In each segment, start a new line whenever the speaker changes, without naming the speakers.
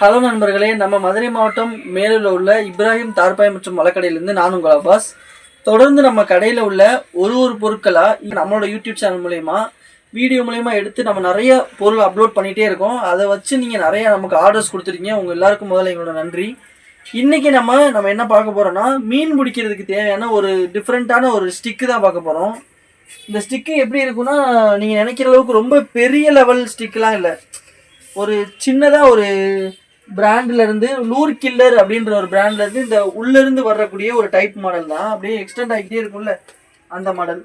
Hello நண்பர்களே நம்ம மதுரை மாவட்டம் மேலூரில் உள்ள இப்ராஹிம் தார்பாய் மற்றும் மலக்கடையிலேருந்து நான் உங்கள் அப்பாஸ். தொடர்ந்து நம்ம கடையில் உள்ள ஒரு ஒரு பொருட்களாக நம்மளோட யூடியூப் சேனல் மூலயமா வீடியோ மூலயமா எடுத்து நம்ம நிறைய பொருள் அப்லோட் பண்ணிகிட்டே இருக்கோம். அதை வச்சு நீங்கள் நிறைய நமக்கு ஆர்டர்ஸ் கொடுத்துருக்கீங்க. உங்கள் எல்லாருக்கும் முதல்ல எங்களோட நன்றி. இன்றைக்கி நம்ம நம்ம என்ன பார்க்க போகிறோம்னா மீன் பிடிக்கிறதுக்கு தேவையான ஒரு டிஃப்ரெண்ட்டான ஒரு ஸ்டிக்கு தான் பார்க்க போகிறோம் இந்த ஸ்டிக்கு எப்படி இருக்குன்னா நீங்கள் நினைக்கிற அளவுக்கு ரொம்ப பெரிய லெவல் ஸ்டிக்கெலாம் இல்லை. ஒரு சின்னதாக ஒரு பிராண்ட்ல இருந்து லூர் கில்லர் அப்படின்ற ஒரு பிராண்ட்ல இருந்து இந்த உள்ள இருந்து வரக்கூடிய ஒரு டைப் மாடல் தான். அப்படியே எக்ஸ்டெண்ட் ஆகிட்டே இருக்கும்ல அந்த மாடல்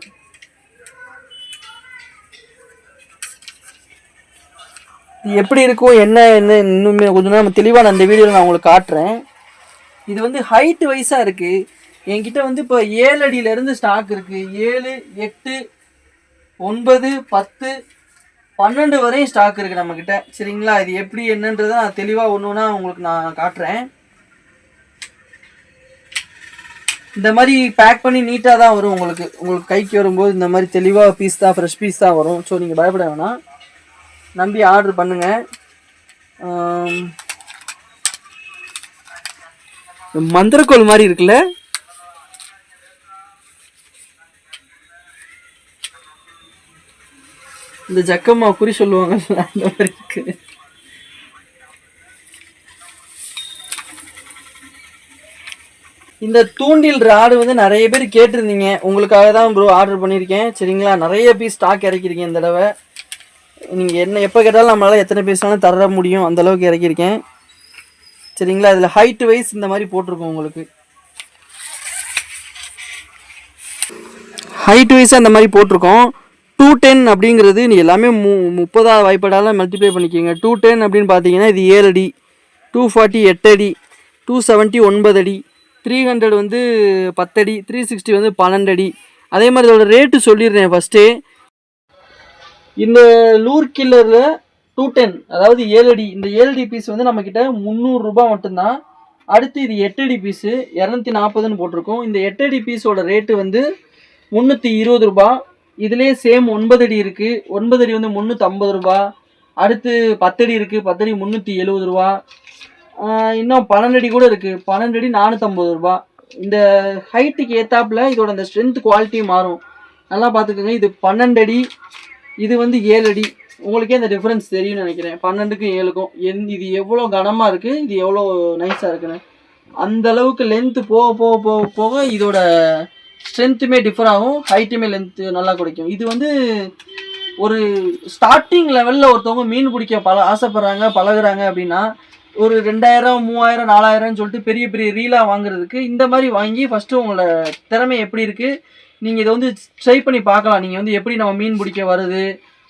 எப்படி இருக்கும் என்ன என்ன இன்னுமே கொஞ்சம் நம்ம தெளிவாக நான் அந்த வீடியோவில் நான் உங்களுக்கு காட்டுறேன். இது வந்து ஹைட் வைஸாக இருக்குது என்கிட்ட வந்து இப்போ ஏழு அடியிலேருந்து ஸ்டாக் இருக்குது ஏழு எட்டு ஒன்பது பத்து பன்னெண்டு வரையும் ஸ்டாக் இருக்குது நம்மக்கிட்ட சரிங்களா? இது எப்படி என்னன்றதை நான் தெளிவாக ஒன்று ஒன்றா உங்களுக்கு நான் காட்டுறேன். இந்த மாதிரி பேக் பண்ணி நீட்டாக தான் வரும் உங்களுக்கு. உங்களுக்கு கைக்கு வரும்போது இந்த மாதிரி தெளிவாக பீஸ் தான் ஃப்ரெஷ் பீஸ் தான் வரும். ஸோ நீங்கள் பயப்பட வேணாம். நம்பி ஆர்டர் பண்ணுங்கள் மந்திரக்கோள் மாதிரி இருக்குல்ல? இந்த ஜக்கம்மா குறி சொல்லுவாங்கல்ல அந்த மாதிரி இருக்கு. இந்த தூண்டில் ராடு வந்து நிறைய பேர் கேட்டிருந்தீங்க. உங்களுக்காக தான் ப்ரோ ஆர்டர் பண்ணியிருக்கேன். சரிங்களா? நிறைய பீஸ் ஸ்டாக் இறக்கியிருக்கேன் இந்த தடவை. நீங்கள் என்ன எப்போ கேட்டாலும் நம்மளால் எத்தனை பீஸ்னாலும் தர முடியும். அந்த அளவுக்கு இறக்கியிருக்கேன். சரிங்களா? இதில் ஹைட் வைஸ் இந்த மாதிரி போட்டிருக்கோம் உங்களுக்கு. ஹைட் வைஸாக இந்த மாதிரி போட்டிருக்கோம். டூ டென் அப்படிங்கிறது நீ எல்லாமே மு முப்பதாவது வாய்ப்பாடால மல்டிப்ளை பண்ணிக்கோங்க. டூ டென் அப்படின்னு பார்த்தீங்கன்னா இது ஏழு அடி. டூ ஃபார்ட்டி எட்டு அடி. டூ செவன்ட்டி ஒன்பது அடி. த்ரீ ஹண்ட்ரட் வந்து பத்தடி த்ரீ சிக்ஸ்டி வந்து பன்னெண்டு அடி. அதே மாதிரி இதோட ரேட்டு சொல்லிடுறேன் ஃபஸ்ட்டே இந்த லூர் கில்லரில் டூ டென் அதாவது ஏழு அடி. இந்த ஏழு அடி பீஸ் வந்து நம்மக்கிட்ட முந்நூறுரூபா மட்டும்தான். அடுத்து இது எட்டு அடி பீஸு இரநூத்தி நாற்பதுன்னு போட்டிருக்கோம். இந்த எட்டு அடி பீஸோட ரேட்டு வந்து முந்நூற்றி இருபது ரூபா இதுலேயே சேம் ஒன்பது அடி இருக்குது ஒன்பது அடி வந்து முந்நூற்றம்பது ரூபா. அடுத்து பத்தடி இருக்குது பத்தடி முந்நூற்றி எழுபது ரூபா. இன்னும் பன்னெண்டு அடி கூட இருக்குது பன்னெண்டு அடி நானூற்றம்பது ரூபா. இந்த ஹைட்டுக்கு ஏற்றாப்புல இதோட அந்த ஸ்ட்ரென்த் குவாலிட்டி மாறும். நல்லா பார்த்துக்கோங்க. இது பன்னெண்டு அடி. இது வந்து ஏழு அடி. உங்களுக்கே இந்த டிஃப்ரென்ஸ் தெரியும்னு நினைக்கிறேன். பன்னெண்டுக்கும் ஏழுக்கும். எந் இது எவ்வளோ கனமாக இருக்குது இது எவ்வளோ நைஸாக இருக்குன்னு. அந்த அளவுக்கு லென்த்து போக போக போக போக இதோட ஸ்ட்ரென்த்துமே டிஃபர் ஆகும் ஹைட்டுமே லென்த்து நல்லா கிடைக்கும் இது வந்து ஒரு ஸ்டார்டிங் லெவலில் ஒருத்தவங்க மீன் பிடிக்க பல ஆசைப்படுறாங்க பழகுறாங்க அப்படின்னா ஒரு ரெண்டாயிரம் மூவாயிரம் நாலாயிரம்னு சொல்லிட்டு பெரிய பெரிய ரீலாக வாங்குறதுக்கு இந்த மாதிரி வாங்கி ஃபஸ்ட்டு உங்களோட திறமை எப்படி இருக்குது நீங்கள் இதை வந்து ட்ரை பண்ணி பார்க்கலாம். நீங்கள் வந்து எப்படி நம்ம மீன் பிடிக்க வருது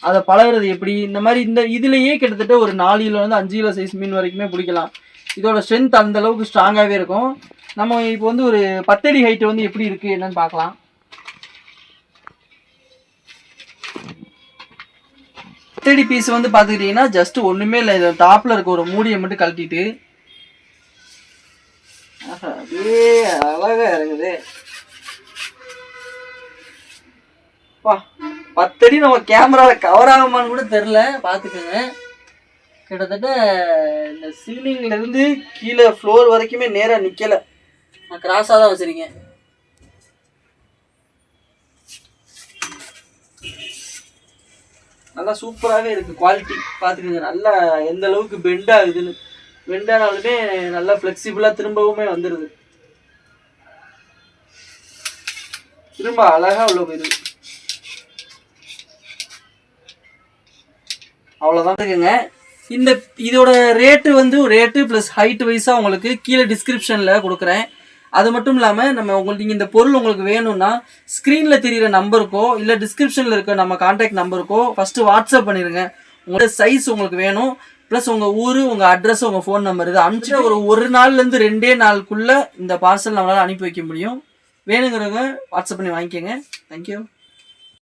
அதை பழகுறது எப்படி? இந்த மாதிரி இந்த இதுலேயே கிட்டத்தட்ட ஒரு நாலு கிலோலேருந்து அஞ்சு கிலோ சைஸ் மீன் வரைக்குமே பிடிக்கலாம். இதோட ஸ்ட்ரென்த் அந்த அளவுக்கு ஸ்ட்ராங்காகவே இருக்கும். நம்ம இப்போ வந்து ஒரு பத்தடி ஹைட்டு வந்து எப்படி இருக்குது என்னன்னு பார்க்கலாம். பத்தடி பீஸ் வந்து பார்த்துக்கிட்டிங்கன்னா ஜஸ்ட் ஒன்றுமே இல்லை. இதில் டாப்பில் இருக்க ஒரு மூடியை மட்டும் கழட்டிட்டு. ஆஹா, அப்படியே அழகாக இறங்குது. வா பத்தடி நம்ம கேமராவில் கவர் ஆகுமான்னு கூட தெரில பார்த்துக்கோங்க. கிட்டத்தட்ட இந்த சீலிங்ல இருந்து கீழே ஃப்ளோர் வரைக்குமே நேராக நிற்கலை நான் கிராஸாக தான் வச்சுருக்கேன். நல்லா சூப்பராகவே இருக்குது குவாலிட்டி பார்த்துக்கோங்க நல்லா எந்த அளவுக்கு பெண்ட் ஆகுதுன்னு. பெண்ட் ஆனாலுமே நல்லா ஃப்ளெக்சிபிளாக திரும்பவுமே வந்துடுது திரும்ப அழகாக உள்ள போயிடுது. அவ்வளோதான் இருக்குங்க இந்த இதோட ரேட்டு வந்து ரேட்டு ப்ளஸ் ஹைட் வைஸாக உங்களுக்கு கீழே டிஸ்கிரிப்ஷனில் கொடுக்குறேன். அது மட்டும் இல்லாமல் நம்ம உங்களுக்கு நீங்கள் இந்த பொருள் உங்களுக்கு வேணும்னா ஸ்க்ரீனில் தெரியிற நம்பருக்கோ இல்லை டிஸ்கிரிப்ஷனில் இருக்க நம்ம காண்டாக்ட் நம்பருக்கோ ஃபஸ்ட்டு வாட்ஸ்அப் பண்ணிடுங்க உங்களோட சைஸ் உங்களுக்கு வேணும். ப்ளஸ் உங்கள் ஊர் உங்கள் அட்ரஸ் உங்கள் ஃபோன் நம்பர் இது அனுப்பிச்சு ஒரு ஒரு நாள்லேருந்து ரெண்டே நாளுக்குள்ளே இந்த பார்சல் நம்மளால் அனுப்பி வைக்க முடியும். வேணுங்கிறவங்க வாட்ஸ்அப் பண்ணி வாங்கிக்கோங்க. தேங்க்யூ